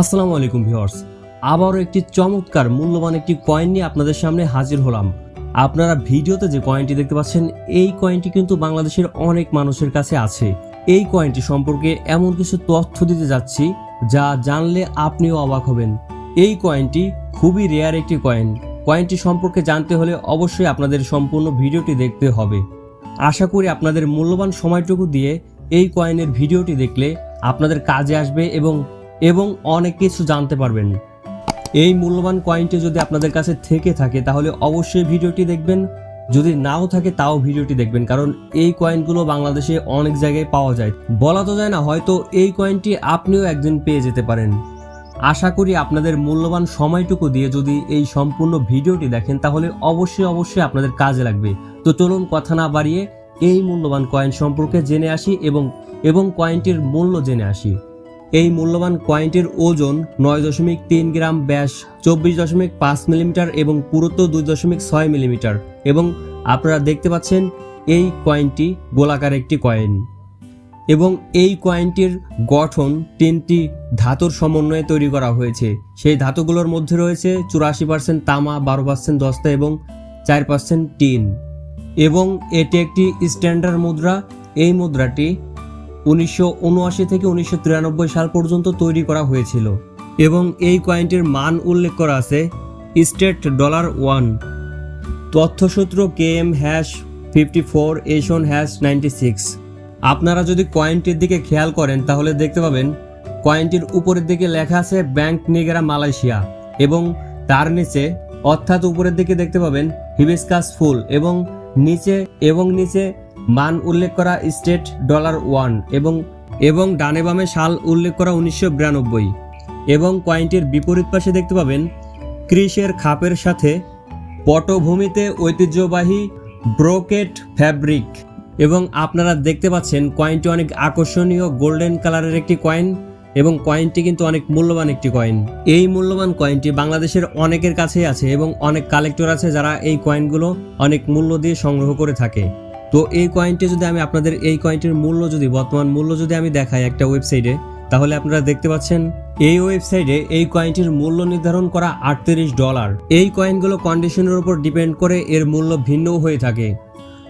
আসসালামু আলাইকুম ভিউয়ার্স। আবারও একটি চমৎকার মূল্যবান একটি কয়েন নিয়ে আপনাদের সামনে হাজির হলাম। আপনারা ভিডিওতে যে কয়েনটি দেখতে পাচ্ছেন, এই কয়েনটি কিন্তু বাংলাদেশের অনেক মানুষের কাছে আছে। এই কয়েনটি সম্পর্কে এমন কিছু তথ্য দিতে যাচ্ছি, যা জানলে আপনিও অবাক হবেন। এই কয়েনটি খুবই রেয়ার একটি কয়েন কয়েনটি সম্পর্কে জানতে হলে অবশ্যই আপনাদের সম্পূর্ণ ভিডিওটি দেখতে হবে। আশা করি আপনাদের মূল্যবান সময়টুকু দিয়ে এই কয়েনের ভিডিওটি দেখলে আপনাদের কাজে আসবে এবং এবং অনেক কিছু জানতে পারবেন। এই মূল্যবান কয়েনটি যদি আপনাদের কাছে থেকে থাকে, তাহলে অবশ্যই ভিডিওটি দেখবেন। যদি নাও থাকে, তাও ভিডিওটি দেখবেন, কারণ এই কয়েনগুলো বাংলাদেশে অনেক জায়গায় পাওয়া যায়। বলা তো যায় না, হয়তো এই কয়েনটি আপনিও একদিন পেয়ে যেতে পারেন। আশা করি আপনাদের মূল্যবান সময়টুকু দিয়ে যদি এই সম্পূর্ণ ভিডিওটি দেখেন, তাহলে অবশ্যই অবশ্যই আপনাদের কাজে লাগবে। তো চলুন কথা না বাড়িয়ে এই মূল্যবান কয়েন সম্পর্কে জেনে আসি এবং এবং কয়েনটির মূল্য জেনে আসি। এই মূল্যবান কয়েনটির ওজন নয় দশমিক তিন গ্রাম ব্যাস চব্বিশ দশমিক পাঁচ মিলিমিটার এবং পুরুত্ব দুই দশমিক ছয় মিলিমিটার এবং আপনারা দেখতে পাচ্ছেন এই কয়েনটি গোলাকার একটি কয়েন এবং এই কয়েনটির গঠন তিনটি ধাতুর সমন্বয়ে তৈরি করা হয়েছে। সেই ধাতুগুলোর মধ্যে রয়েছে চুরাশি পার্সেন্ট তামা, বারো পার্সেন্ট দস্তা এবং চার পার্সেন্ট টিন। এবং এটি একটি স্ট্যান্ডার্ড মুদ্রা। এই মুদ্রাটি উনিশশো উনআশি থেকে উনিশশো তিরানব্বই সাল পর্যন্ত তৈরি করা হয়েছিল এবং এই কয়েনটির মান উল্লেখ করা আছে state dollar one. তথ্যসূত্র K M hash fifty four এশন hash ninety six. আপনারা যদি কয়েনটির দিকে খেয়াল করেন, তাহলে দেখতে পাবেন কয়েনটির উপরের দিকে লেখা আছে ব্যাংক নিগেরা মালয়েশিয়া এবং তার নিচে অর্থাৎ উপরের দিকে দেখতে পাবেন হিবিসকাস ফুল এবং নিচে এবং নিচে মান উল্লেখ করা স্টেট ডলার ওয়ান এবং এবং ডানে বামে সাল উল্লেখ করা উনিশশো বিরানব্বই। এবং কয়েনটির বিপরীত পাশে দেখতে পাবেন ক্রিসের খাপের সাথে পটভূমিতে ঐতিহ্যবাহী ব্রোকেট ফ্যাব্রিক। এবং আপনারা দেখতে পাচ্ছেন কয়েনটি অনেক আকর্ষণীয় গোল্ডেন কালারের একটি কয়েন এবং কয়েনটি কিন্তু অনেক মূল্যবান একটি কয়েন। এই মূল্যবান কয়েনটি বাংলাদেশের অনেকের কাছেই আছে এবং অনেক কালেক্টর আছে যারা এই কয়েনগুলো অনেক মূল্য দিয়ে সংগ্রহ করে থাকে। তো এই কয়েনটি যদি আমি আপনাদের, এই কয়েনটির মূল্য যদি, বর্তমান মূল্য যদি আমি দেখাই একটা ওয়েবসাইটে তাহলে আপনারা দেখতে পাচ্ছেন, এই ওয়েবসাইটে এই কয়েনটির মূল্য নির্ধারণ করা আটত্রিশ ডলার এই কয়েনগুলো কন্ডিশনের উপর ডিপেন্ড করে এর মূল্য ভিন্নও হয়ে থাকে।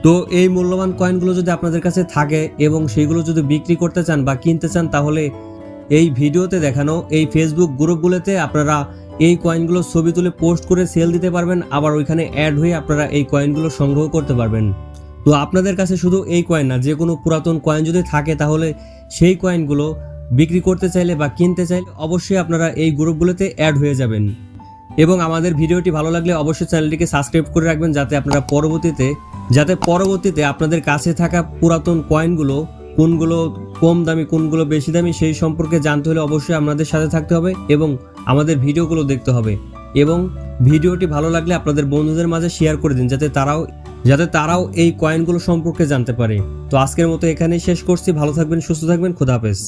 তো এই মূল্যবান কয়েনগুলো যদি আপনাদের কাছে থাকে এবং সেগুলো যদি বিক্রি করতে চান বা কিনতে চান, তাহলে এই ভিডিওতে দেখানো এই ফেসবুক গ্রুপগুলোতে আপনারা এই কয়েনগুলো ছবি তুলে পোস্ট করে সেল দিতে পারবেন। আবার ওইখানে অ্যাড হয়ে আপনারা এই কয়েনগুলো সংগ্রহ করতে পারবেন। তো আপনাদের কাছে শুধু এই কয়েন না, যে কোনো পুরাতন কয়েন যদি থাকে তাহলে সেই কয়েনগুলো বিক্রি করতে চাইলে বা কিনতে চাইলে অবশ্যই আপনারা এই গ্রুপগুলোতে অ্যাড হয়ে যাবেন। এবং আমাদের ভিডিওটি ভালো লাগলে অবশ্যই চ্যানেলটিকে সাবস্ক্রাইব করে রাখবেন যাতে আপনারা পরবর্তীতে, যাতে পরবর্তীতে আপনাদের কাছে থাকা পুরাতন কয়েনগুলো কোনগুলো কম দামি, কোনগুলো বেশি দামি সেই সম্পর্কে জানতে হলে অবশ্যই আপনাদের সাথে থাকতে হবে এবং আমাদের ভিডিওগুলো দেখতে হবে। এবং ভিডিওটি ভালো লাগলে আপনাদের বন্ধুদের মাঝে শেয়ার করে দিন, যাতে তারাও যাতে তারাও এই কয়েনগুলো সম্পর্কে জানতে পারে। তো আজকের মতো এখানেই শেষ করছি। ভালো থাকবেন, সুস্থ থাকবেন। খুদাহাফেজ